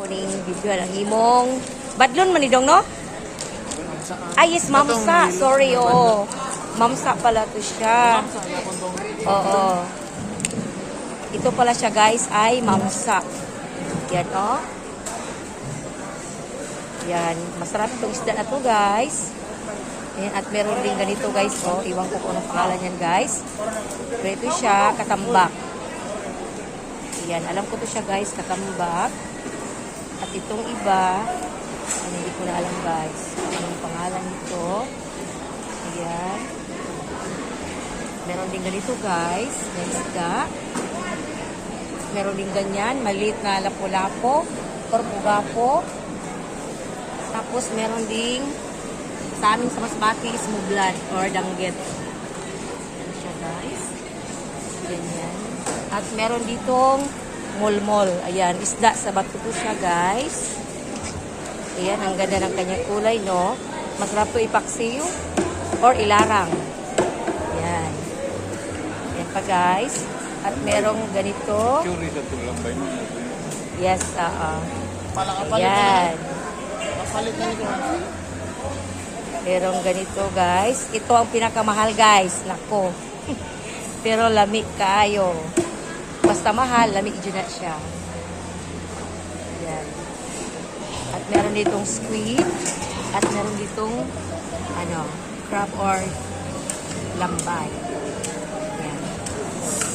Kuning video ang imong badlon man ni dong no? Ay, yes, mamsa. Sorry, oo. Mamsa pala to siya. Oo. Ito pala siya, guys, ay mamsa. Yan, oh. Yan. Masarap itong isda na to, guys. Yan, at meron din ganito, guys, oh. Iwan ko kung anong pangalan yan, guys. Pero ito siya, katambak. Yan, alam ko to siya, guys, katambak. At itong iba, ano, hindi ko na alam, guys. Anong pangalan nito. Ayan. Meron din ganito, guys. May isda. Meron din ganyan, maliit na lapo-lapo or pugapo. Tapos meron ding sa amin sa Masbati is mublan or danggit. Yan siya, guys. Ganyan. At meron ditong mulmol. Ayan, isda sa bato to siya, guys. Ayan, ang ganda ng kanyang kulay, no? Masarap to ipaksiyo or ilarang. Ayan. Ayan pa, guys. At merong ganito. Yes, oo. Palakapalit Ayan. Kapalit na nito. Merong ganito, guys. Ito ang pinakamahal, guys. Nako. Pero lamig kayo. Basta mahal, lamig dyan na siya. Ayan. At meron ditong squid. At meron ditong, ano, crab or lambay.